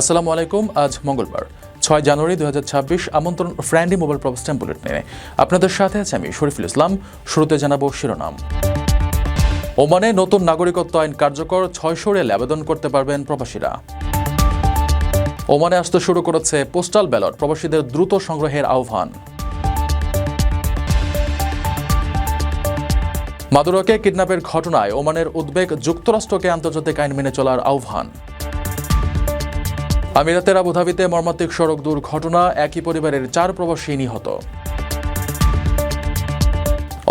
আসসালামু আলাইকুম, আজ মঙ্গলবার, ছয় জানুয়ারি দু আমন্ত্রণ ফ্র্যান্ডি মোবাইল প্রবস টেম্পলেট নিয়ে। আপনাদের সাথে আছে আমি শরীফুল ইসলাম, শুরুতে জানাব শিরোনাম। ওমানে নতুন নাগরিকত্ব আইন কার্যকর, ছয়শো রেল আবেদন করতে পারবেন প্রবাসীরা। ওমানে আসতে শুরু করেছে পোস্টাল ব্যালট, প্রবাসীদের দ্রুত সংগ্রহের আহ্বান। মাদুরাকে কিডন্যাপের ঘটনায় ওমানের উদ্বেগ যুক্তরাষ্ট্রকে আন্তর্জাতিক আইন মেনে চলার আহ্বান। আমিরাতের আবুধাবিতে মর্মান্তিক সড়ক দুর্ঘটনা, একই পরিবারের চার প্রবাসী নিহত।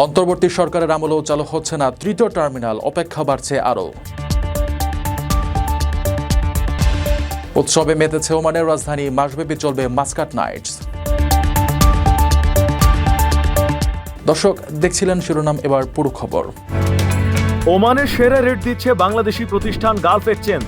অন্তর্বর্তী সরকারের আমলেও চালু হচ্ছে না তৃতীয় টার্মিনাল, অপেক্ষা বাড়ছে আরও। উৎসবে মেতেছে ওমানের রাজধানী, মাসব্যাপী চলবে মাস্কাট নাইটস। দর্শক, দেখছিলেন শিরোনাম, এবার পুরো খবর। ওমানের সেরা রেট দিচ্ছে বাংলাদেশি প্রতিষ্ঠান গালফ এক্সচেঞ্জ।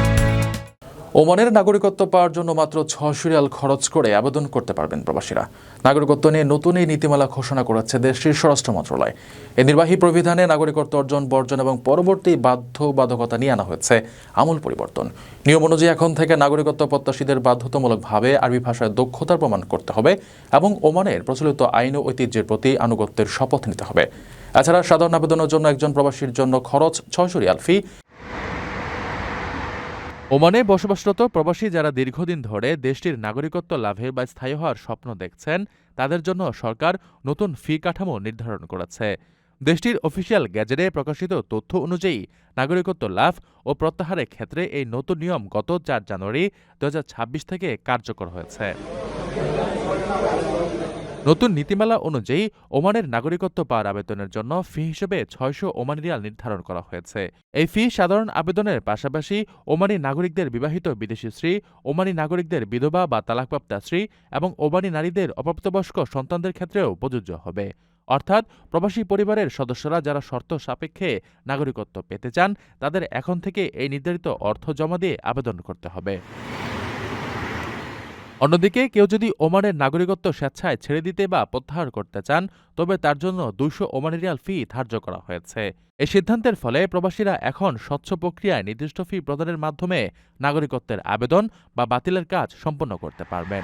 ওমানের নাগরিকত্ব পাওয়ার জন্য মাত্র ছশো রিয়াল খরচ করে আবেদন করতে পারবেন প্রবাসীরা। নাগরিকত্ব নিয়ে নতুন এই নীতিমালা ঘোষণা করেছে দেশটির স্বরাষ্ট্র মন্ত্রণালয়। এই নির্বাহী প্রবিধানে নাগরিকত্ব অর্জন, বর্জন এবং পরবর্তী বাধ্যবাধকতা নিয়ে আনা হয়েছে আমূল পরিবর্তন। নিয়ম অনুযায়ী এখন থেকে নাগরিকত্ব প্রত্যাশীদের বাধ্যতামূলকভাবে আরবি ভাষায় দক্ষতার প্রমাণ করতে হবে এবং ওমানের প্রচলিত আইন ও ঐতিহ্যের প্রতি আনুগত্যের শপথ নিতে হবে। এছাড়া সাধারণ আবেদনের জন্য একজন প্রবাসীর জন্য খরচ ছয়শো রিয়াল ফি ওমানে বসবাসরত প্রবাসী যারা দীর্ঘদিন ধরে দেশটির নাগরিকত্ব লাভের বা স্থায়ী হওয়ার স্বপ্ন দেখছেন, তাদের জন্য সরকার নতুন ফি কাঠামো নির্ধারণ করেছে। দেশটির অফিসিয়াল গ্যাজেটে প্রকাশিত তথ্য অনুযায়ী নাগরিকত্ব লাভ ও প্রত্যাহারের ক্ষেত্রে এই নতুন নিয়ম গত চার জানুয়ারি দু হাজার ছাব্বিশ থেকে কার্যকর হয়েছে। নতুন নীতিমালা অনুযায়ী ওমানের নাগরিকত্ব পাওয়ার আবেদনের জন্য ফি হিসেবে ছয়শো ওমানি রিয়াল নির্ধারণ করা হয়েছে। এই ফি সাধারণ আবেদনের পাশাপাশি ওমানি নাগরিকদের বিবাহিত বিদেশি স্ত্রী, ওমানি নাগরিকদের বিধবা বা তালাকপ্রাপ্তা স্ত্রী এবং ওমানি নারীদের অপ্রাপ্তবয়স্ক সন্তানদের ক্ষেত্রেও প্রযোজ্য হবে। অর্থাৎ প্রবাসী পরিবারের সদস্যরা যারা শর্ত সাপেক্ষে নাগরিকত্ব পেতে চান, তাদের এখন থেকে এই নির্ধারিত অর্থ জমা দিয়ে আবেদন করতে হবে। অন্যদিকে, কেউ যদি ওমানের নাগরিকত্ব স্বেচ্ছায় ছেড়ে দিতে বা প্রত্যাহার করতে চান, তবে তার জন্য দুইশো ওমানি রিয়াল ফি ধার্য করা হয়েছে। এই সিদ্ধান্তের ফলে প্রবাসীরা এখন স্বচ্ছ প্রক্রিয়ায় নির্দিষ্ট ফি প্রদানের মাধ্যমে নাগরিকত্বের আবেদন বা বাতিলের কাজ সম্পন্ন করতে পারবেন।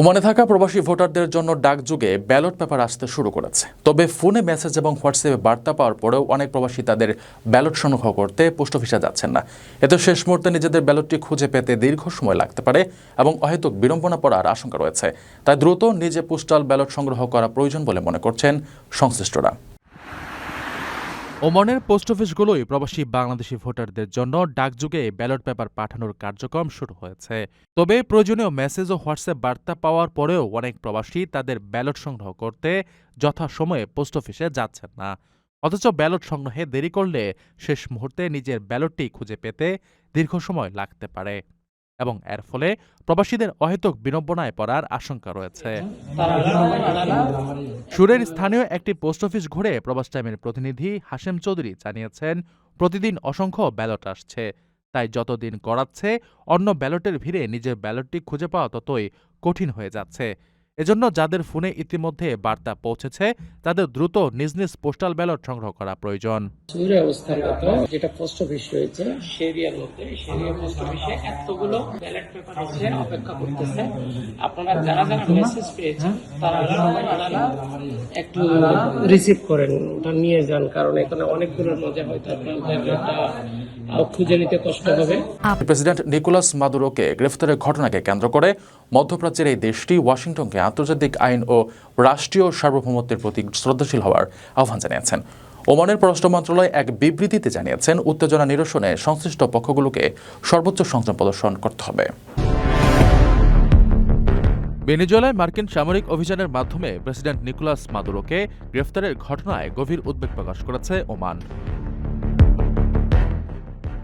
ওমানে থাকা প্রবাসী ভোটারদের জন্য ডাকযুগে ব্যালট পেপার আসতে শুরু করেছে। তবে ফোনে মেসেজ এবং হোয়াটসঅ্যাপে বার্তা পাওয়ার পরেও অনেক প্রবাসী তাদের ব্যালট সংগ্রহ করতে পোস্ট অফিসে যাচ্ছেন না। এতে শেষ মুহূর্তে নিজেদের ব্যালটটি খুঁজে পেতে দীর্ঘ সময় লাগতে পারে এবং অহেতুক বিড়ম্বনা পড়ার আশঙ্কা রয়েছে। তাই দ্রুত নিজে পোস্টাল ব্যালট সংগ্রহ করা প্রয়োজন বলে মনে করছেন সংশ্লিষ্টরা। ওমানের পোস্ট অফিসগুলোই প্রবাসী বাংলাদেশি ভোটারদের জন্য ডাকযুগে ব্যালট পেপার পাঠানোর কার্যক্রম শুরু হয়েছে। তবে প্রয়োজনীয় মেসেজ ও হোয়াটসঅ্যাপ বার্তা পাওয়ার পরেও অনেক প্রবাসী তাদের ব্যালট সংগ্রহ করতে যথাসময়ে পোস্ট অফিসে যাচ্ছেন না। অথচ ব্যালট সংগ্রহে দেরি করলে শেষ মুহূর্তে নিজের ব্যালটটি খুঁজে পেতে দীর্ঘ সময় লাগতে পারে। এবং এর ফলে প্রবাসীদের অহেতুক বিড়ম্বনায় পড়ার আশঙ্কা রয়েছে। সুরের স্থানীয় একটি পোস্ট অফিস ঘুরে প্রবাস টাইমের প্রতিনিধি হাশেম চৌধুরী জানিয়েছেন, প্রতিদিন অসংখ্য ব্যালট আসছে। তাই যতদিন গড়াচ্ছে, অন্য ব্যালটের ভিড়ে নিজের ব্যালটটি খুঁজে পাওয়া ততই কঠিন হয়ে যাচ্ছে। এজন্য যাদের ফোনে ইতিমধ্যে বার্তা পৌঁছেছে, তাদের দ্রুত নিজ নিজ পোস্টাল ব্যালট সংগ্রহ করা প্রয়োজন। যেটা পোস্ট অফিস রয়েছে, সেরিয়ার মধ্যে। পোস্ট অফিসে এতগুলো ব্যালট পেপার অপেক্ষা করতেছে। আপনারা যারা যারা মেসেজ পেয়েছেন, তারা একটু রিসিভ করেন, ওটা নিয়ে যান, কারণ এখানে অনেকগুলোর মধ্যে হয়তো খুঁজে নিতে কষ্ট হবে। প্রেসিডেন্ট নিকোলাস মাদুরোকে গ্রেফতারের ঘটনাকে কেন্দ্র করে মধ্যপ্রাচ্যের এই দেশটি ওয়াশিংটনকে আন্তর্জাতিক আইন ও রাষ্ট্রীয় সার্বভৌমত্বের প্রতি শ্রদ্ধাশীল হওয়ার আহ্বান জানিয়েছেন। ওমানের পররাষ্ট্র মন্ত্রণালয় এক বিবৃতিতে জানিয়েছেন উত্তেজনা নিরসনে সংশ্লিষ্ট পক্ষগুলোকে সর্বোচ্চ সংযম প্রদর্শন করতে হবে। ভেনেজুয়েলায় মার্কিন সামরিক অভিযানের মাধ্যমে প্রেসিডেন্ট নিকোলাস মাদুরোকে গ্রেফতারের ঘটনায় গভীর উদ্বেগ প্রকাশ করেছে ওমান।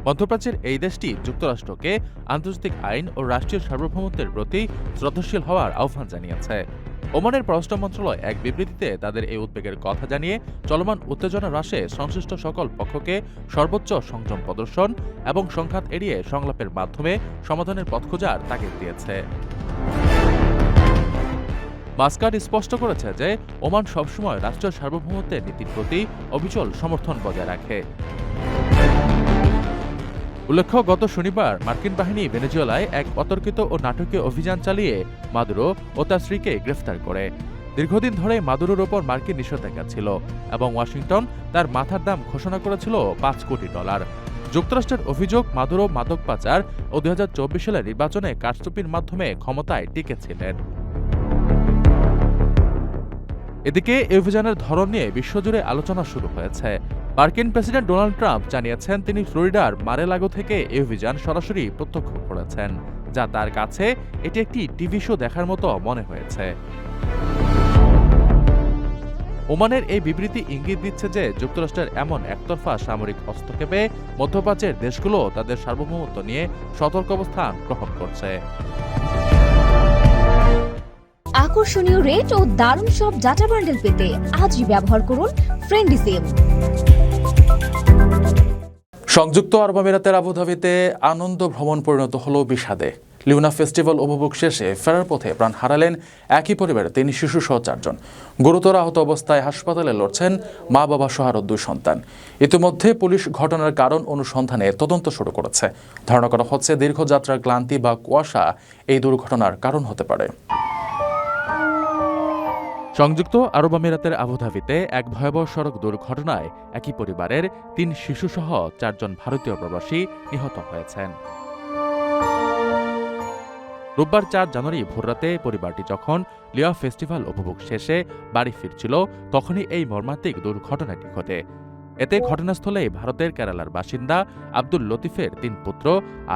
মধ্যপ্রাচ্যের এই দেশটি যুক্তরাষ্ট্রকে আন্তর্জাতিক আইন ও রাষ্ট্রীয় সার্বভৌমত্বের প্রতি শ্রদ্ধাশীল হওয়ার আহ্বান জানিয়েছে। ওমানের পররাষ্ট্র মন্ত্রণালয় এক বিবৃতিতে তাদের এই উদ্বেগের কথা জানিয়ে, চলমান উত্তেজনা হ্রাসে সংশ্লিষ্ট সকল পক্ষকে সর্বোচ্চ সংযম প্রদর্শন এবং সংঘাত এড়িয়ে সংলাপের মাধ্যমে সমাধানের পথ খোঁজার তাগিদ দিয়েছে। মাস্কাট স্পষ্ট করেছে যে, ওমান সবসময় রাষ্ট্রীয় সার্বভৌমত্বের নীতির প্রতি অবিচল সমর্থন বজায় রাখে। উল্লেখ্য, গত শনিবার মার্কিন বাহিনী ভেনেজুয়েলায় এক অতর্কিত ও নাটকীয় অভিযান চালিয়ে মাদুরো ও তার স্ত্রীকে গ্রেফতার করে। দীর্ঘদিন ধরে মাদুরোর ওপর মার্কিন নিষেধাজ্ঞা ছিল এবং ওয়াশিংটন তার মাথার দাম ঘোষণা করেছিল পাঁচ কোটি ডলার। যুক্তরাষ্ট্রের অভিযোগ, মাদুরো মাদক পাচার ও দু হাজার চব্বিশ সালের নির্বাচনে কারচুপির মাধ্যমে ক্ষমতায় টিকেছিলেন। এদিকে এই অভিযানের ধরন নিয়ে বিশ্বজুড়ে আলোচনা শুরু হয়েছে। মার্কিন প্রেসিডেন্ট ডোনাল্ড ট্রাম্প জানিয়েছেন তিনি ফ্লোরিডার মারেলাগো থেকে এই অভিযান সরাসরি প্রত্যক্ষ করেছেন, যা তার কাছে এটি একটি টিভি শো দেখার মতো মনে হয়েছে। ওমানের এই বিবৃতি ইঙ্গিত দিচ্ছে যে যুক্তরাষ্ট্রের এমন একতরফা সামরিক হস্তক্ষেপে মধ্যপ্রাচ্যের দেশগুলো তাদের সার্বভৌমত্ব নিয়ে সতর্ক অবস্থান গ্রহণ করছে। আকর্ষণীয় রেট ও দারুণ সব ডাটা বান্ডেল পেতে আজই ব্যবহার করুন ফ্রেন্ডি সিম সংযুক্ত আরব আমিরাতের আবুধাবিতে আনন্দ ভ্রমণ পরিণত হলো বিষাদে। লিউনা ফেস্টিভ্যাল উপভোগ শেষে ফেরার পথে প্রাণ হারালেন একই পরিবারের তিন শিশু সহ চারজন। গুরুতর আহত অবস্থায় হাসপাতালে লড়ছেন মা বাবা সহ আরও দুই সন্তান। ইতিমধ্যে পুলিশ ঘটনার কারণ অনুসন্ধানে তদন্ত শুরু করেছে। ধারণা করা হচ্ছে দীর্ঘযাত্রার ক্লান্তি বা কুয়াশা এই দুর্ঘটনার কারণ হতে পারে। সংযুক্ত আরব আমিরাতের আবুধাবিতে এক ভয়াবহ সড়ক দুর্ঘটনায় একই পরিবারের তিন শিশুসহ চারজন ভারতীয় প্রবাসী নিহত হয়েছেন। রোববার চার জানুয়ারি ভোররাতে পরিবারটি যখন লিয়া ফেস্টিভ্যাল উপভোগ শেষে বাড়ি ফিরছিল, তখনই এই মর্মান্তিক দুর্ঘটনাটি ঘটে। এতে ঘটনাস্থলে ভারতের কেরালার বাসিন্দা আব্দুল লতিফের তিন পুত্র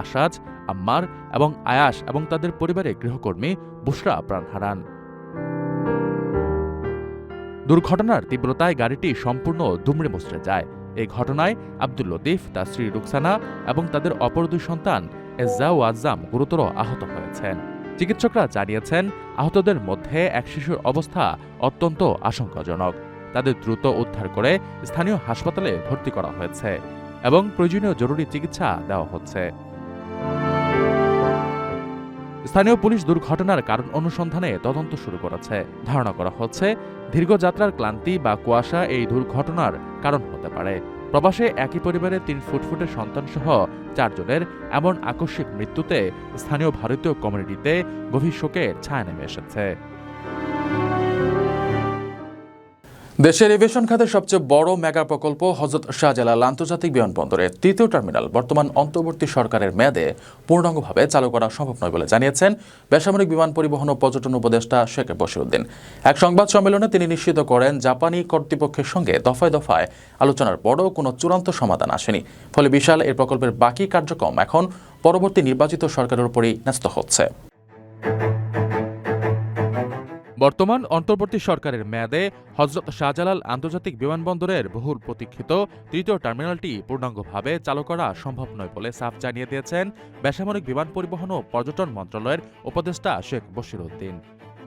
আসাজ আম্মার এবং আয়াস এবং তাদের পরিবারের গৃহকর্মী বুশরা প্রাণ হারান। দুর্ঘটনার তীব্রতায় গাড়িটি সম্পূর্ণ দুমড়ে মুচড়ে যায়। এই ঘটনায় আব্দুল লতিফ, তার স্ত্রী রুকসানা এবং তাদের অপর দুই সন্তান এজ্জা ও আজ্জাম গুরুতর আহত হয়েছেন। চিকিৎসকরা জানিয়েছেন, আহতদের মধ্যে এক শিশুর অবস্থা অত্যন্ত আশঙ্কাজনক। তাদের দ্রুত উদ্ধার করে স্থানীয় হাসপাতালে ভর্তি করা হয়েছে এবং প্রয়োজনীয় জরুরি চিকিৎসা দেওয়া হচ্ছে। স্থানীয় পুলিশ দুর্ঘটনার কারণ অনুসন্ধানে তদন্ত শুরু করেছে। ধারণা করা হচ্ছে দীর্ঘযাত্রার ক্লান্তি বা কুয়াশা এই দুর্ঘটনার কারণ হতে পারে। প্রবাসে একই পরিবারে তিন ফুটফুটের সন্তানসহ চারজনের এমন আকস্মিক মৃত্যুতে স্থানীয় ভারতীয় কমিউনিটিতে গভীর শোকে ছায়া নেমে এসেছে। দেশের এভিয়েশন খাতের সবচেয়ে বড় মেগা প্রকল্প হজরত শাহজালাল আন্তর্জাতিক বিমানবন্দরের তৃতীয় টার্মিনাল। বর্তমান অন্তর্বর্তী সরকারের মেয়াদে পূর্ণাঙ্গভাবে চালু করা সম্ভব নয় বলে জানিয়েছেন বেসামরিক বিমান পরিবহন ও পর্যটন উপদেষ্টা শেখ বশিরুদ্দিন। এক সংবাদ সম্মেলনে তিনি নিশ্চিত করেন, জাপানি কর্তৃপক্ষের সঙ্গে দফায় দফায় আলোচনার পরও কোনো চূড়ান্ত সমাধান আসেনি। ফলে বিশাল এই প্রকল্পের বাকি কার্যক্রম এখন পরবর্তী নির্বাচিত সরকারের উপরই ন্যস্ত হচ্ছে। বর্তমান অন্তর্বর্তী সরকারের মেয়াদে হজরত শাহজালাল আন্তর্জাতিক বিমানবন্দরের বহুল প্রতীক্ষিত তৃতীয় টার্মিনালটি পূর্ণাঙ্গভাবে চালু করা সম্ভব নয় বলে সাফ জানিয়ে দিয়েছেন বেসামরিক বিমান পরিবহন ও পর্যটন মন্ত্রণালয়ের উপদেষ্টা শেখ বশিরউদ্দিন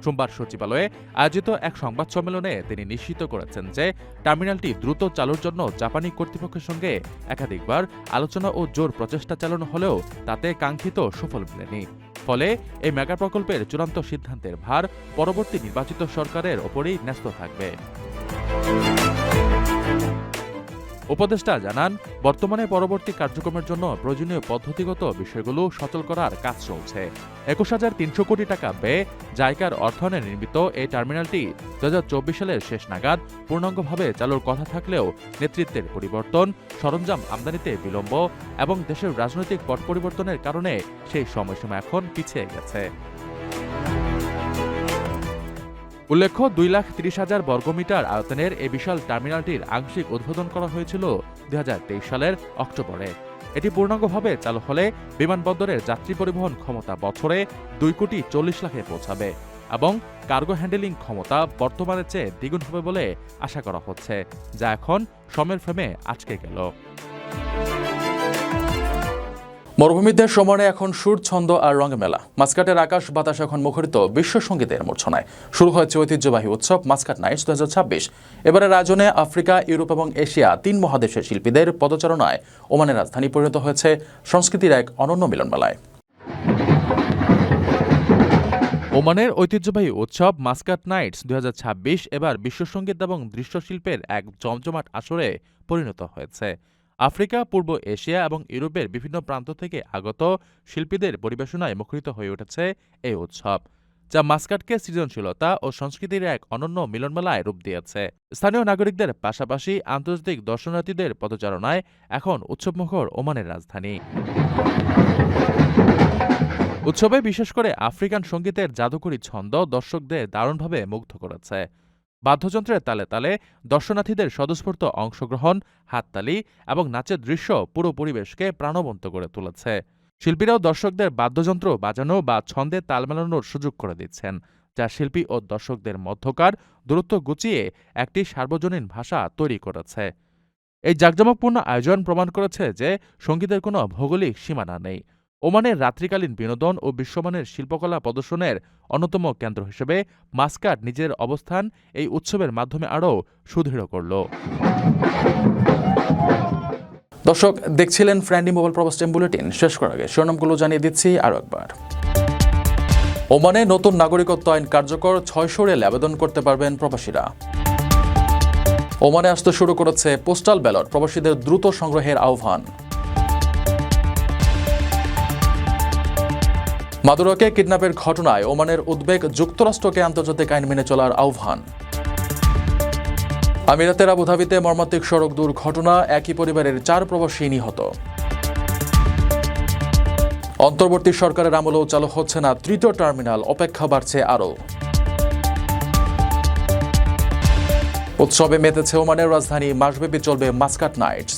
সোমবার সচিবালয়ে আয়োজিত এক সংবাদ সম্মেলনে তিনি নিশ্চিত করেছেন যে টার্মিনালটি দ্রুত চালুর জন্য জাপানি কর্তৃপক্ষের সঙ্গে একাধিকবার আলোচনা ও জোর প্রচেষ্টা চালানো হলেও তাতে কাঙ্ক্ষিত সফল মেলেনি। ফলে এই মেগা প্রকল্পের চূড়ান্ত সিদ্ধান্তের ভার পরবর্তী নির্বাচিত সরকারের ওপরেই ন্যস্ত থাকবে। উপদেষ্টা জানান, বর্তমানে পরবর্তী কার্যক্রমের জন্য প্রয়োজনীয় পদ্ধতিগত বিষয়গুলো সচল করার কাজ চলছে। একুশ হাজার তিনশো কোটি টাকা ব্যয়ে জায়কার অর্থায়নে নির্মিত এই টার্মিনালটি দু হাজার চব্বিশ সালের শেষ নাগাদ পূর্ণাঙ্গভাবে চালুর কথা থাকলেও নেতৃত্বের পরিবর্তন, সরঞ্জাম আমদানিতে বিলম্ব এবং দেশের রাজনৈতিক পট পরিবর্তনের কারণে সেই সময়সীমা এখন পিছিয়ে গেছে। উল্লেখ্য, দুই লাখ তিরিশ হাজার বর্গমিটার আয়তনের এই বিশাল টার্মিনালটির আংশিক উদ্বোধন করা হয়েছিল দুই হাজার তেইশ সালের অক্টোবরে। এটি পূর্ণাঙ্গভাবে চালু হলে বিমানবন্দরের যাত্রী পরিবহন ক্ষমতা বছরে দুই কোটি চল্লিশ লাখে পৌঁছাবে এবং কার্গো হ্যান্ডেলিং ক্ষমতা বর্তমানের চেয়ে দ্বিগুণ হবে বলে আশা করা হচ্ছে, যা এখন সময়ের ফ্রেমে আটকে গেল। মরুভূমিতে সমানে এখন সুর, ছন্দ আর রঙে মেলা। মাস্কাটের আকাশ বাতাস এখন মুখরিত বিশ্ব সঙ্গীতের মূর্ছনায়। শুরু হয়েছে ঐতিহ্যবাহী উৎসব মাস্কাট নাইটস দু হাজার ছাব্বিশ। এবারের আয়োজনে আফ্রিকা, ইউরোপ এবং এশিয়া তিন মহাদেশের শিল্পীদের পদচারণায় ওমানের রাজধানী পরিণত হয়েছে সংস্কৃতির এক অনন্য মিলনমেলায়। ওমানের ঐতিহ্যবাহী উৎসব মাস্কাট নাইটস দুই হাজার ছাব্বিশ এবার বিশ্বসঙ্গীত এবং দৃশ্যশিল্পের এক জমজমাট আসরে পরিণত হয়েছে। আফ্রিকা, পূর্ব এশিয়া এবং ইউরোপের বিভিন্ন প্রান্ত থেকে আগত শিল্পীদের পরিবেশনায় মুখরিত হয়ে উঠেছে এই উৎসব, যা মাস্কাটকে সৃজনশীলতা ও সংস্কৃতির এক অনন্য মিলনমেলায় রূপ দিয়েছে। স্থানীয় নাগরিকদের পাশাপাশি আন্তর্জাতিক দর্শনার্থীদের পদচারণায় এখন উৎসবমুখর ওমানের রাজধানী। উৎসবে বিশেষ করে আফ্রিকান সঙ্গীতের জাদুকরী ছন্দ দর্শকদের দারুণভাবে মুগ্ধ করেছে। বাদ্যযন্ত্রের তালে তালে দর্শনার্থীদের স্বতঃস্ফূর্ত অংশগ্রহণ, হাততালি এবং নাচের দৃশ্য পুরো পরিবেশকে প্রাণবন্ত করে তুলেছে। শিল্পীরাও দর্শকদের বাদ্যযন্ত্র বাজানো বা ছন্দে তাল মেলানোর সুযোগ করে দিচ্ছেন, যা শিল্পী ও দর্শকদের মধ্যকার দূরত্ব গুছিয়ে একটি সার্বজনীন ভাষা তৈরি করেছে। এই জাঁকজমকপূর্ণ আয়োজন প্রমাণ করেছে যে সঙ্গীতের কোনো ভৌগোলিক সীমানা নেই। ওমানের রাত্রিকালীন বিনোদন ও বিশ্বমানের শিল্পকলা প্রদর্শনের অন্যতম কেন্দ্র হিসেবে মাস্কাট নিজের অবস্থান এই উৎসবের মাধ্যমে আরও সুদৃঢ় করল। দর্শক, দেখছিলেন ফ্র্যান্ডি মোবাইল প্রবাস বুলেটিন শেষ করার আগে শিরোনামগুলো জানিয়ে দিচ্ছি আরও একবার। ওমানে নতুন নাগরিকত্ব আইন কার্যকর ছয়শো রেল আবেদন করতে পারবেন প্রবাসীরা। ওমানে আসতে শুরু করেছে পোস্টাল ব্যালট, প্রবাসীদের দ্রুত সংগ্রহের আহ্বান। মাদুরাকে কিডন্যাপের ঘটনায় ওমানের উদ্বেগ যুক্তরাষ্ট্রকে আন্তর্জাতিক আইন মেনে চলার আহ্বান। আমিরাতের আবুধাবিতে মর্মান্তিক সড়ক দুর্ঘটনা, একই পরিবারের চার প্রবাসী নিহত। অন্তর্বর্তী সরকারের আমলেও চালু হচ্ছে না তৃতীয় টার্মিনাল, অপেক্ষা বাড়ছে আরও। উৎসবে মেতেছে ওমানের রাজধানী, মাসব্যাপী চলবে মাস্কাট নাইটস।